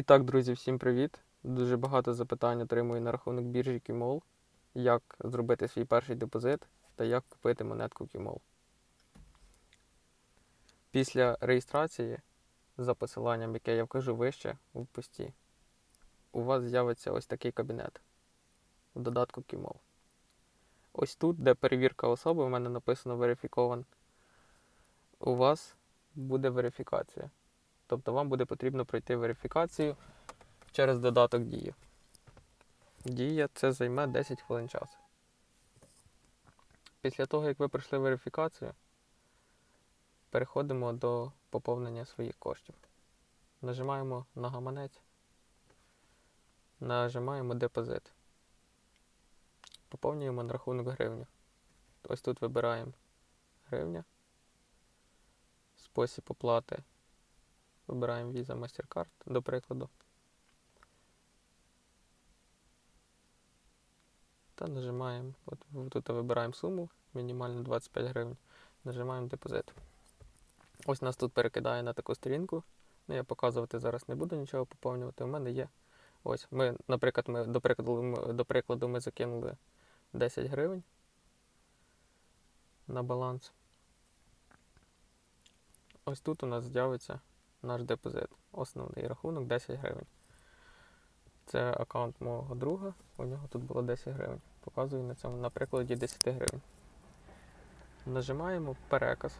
І так, друзі, всім привіт! Дуже багато запитань отримую на рахунок біржі Кімол, як зробити свій перший депозит та як купити монетку Кімол. Після реєстрації за посиланням, яке я вкажу вище в пості, у вас з'явиться ось такий кабінет в додатку Кімол. Ось тут, де перевірка особи, у мене написано верифікован. У вас буде верифікація. Тобто вам буде потрібно пройти верифікацію через додаток Дія. Дія це займе 10 хвилин часу. Після того, як ви пройшли верифікацію, переходимо до поповнення своїх коштів. Нажимаємо на гаманець, нажимаємо депозит. Поповнюємо на рахунок гривня. Ось тут вибираємо гривня, спосіб оплати. Вибираємо Visa MasterCard, до прикладу. Та нажимаємо, от тут вибираємо суму, мінімально 25 гривень. Нажимаємо депозит. Ось нас тут перекидає на таку сторінку. Ну, я показувати зараз не буду нічого поповнювати. У мене є. Ось, ми, наприклад, ми, до прикладу, до прикладу, ми закинули 10 гривень на баланс. Ось тут у нас з'явиться наш депозит. Основний рахунок 10 гривень. Це аккаунт мого друга, у нього тут було 10 гривень. Показую на цьому на прикладі 10 гривень. Нажимаємо переказ.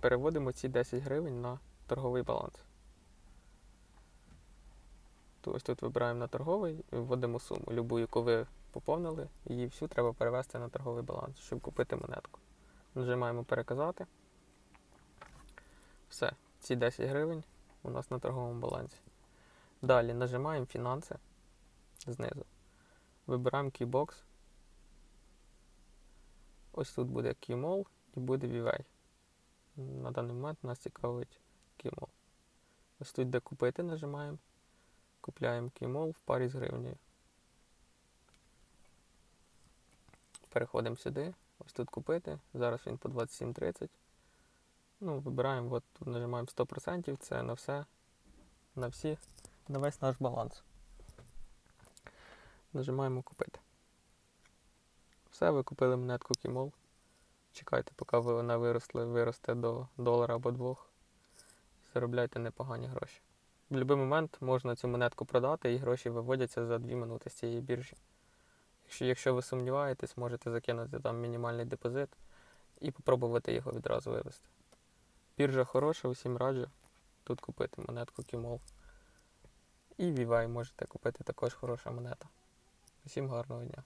Переводимо ці 10 гривень на торговий баланс. Ось тут вибираємо на торговий і вводимо суму. Любу, яку ви поповнили, її всю треба перевести на торговий баланс, щоб купити монетку. Нажимаємо переказати. Все, ці 10 гривень у нас на торговому балансі. Далі нажимаємо фінанси знизу. Вибираємо Keybox. Ось тут буде Keymall і буде VWay. На даний момент нас цікавить Keymall. Ось тут, де купити, нажимаємо. Купляємо Keymall в парі з гривнею. Переходимо сюди. Ось тут купити. Зараз він по 27.30. Ну, вибираємо, от тут нажимаємо 100%, це на все, на всі, на весь наш баланс. Нажимаємо купити. Все, ви купили монетку Кімол. Чекайте, поки вона виросла, виросте до долара або двох. Заробляйте непогані гроші. В будь-який момент можна цю монетку продати і гроші виводяться за 2 минути з цієї біржі. Якщо, якщо ви сумніваєтесь, можете закинути там мінімальний депозит і спробувати його відразу вивести. Біржа хороша, усім раджу тут купити монетку Кімол. І Вівай можете купити також хороша монета. Усім гарного дня.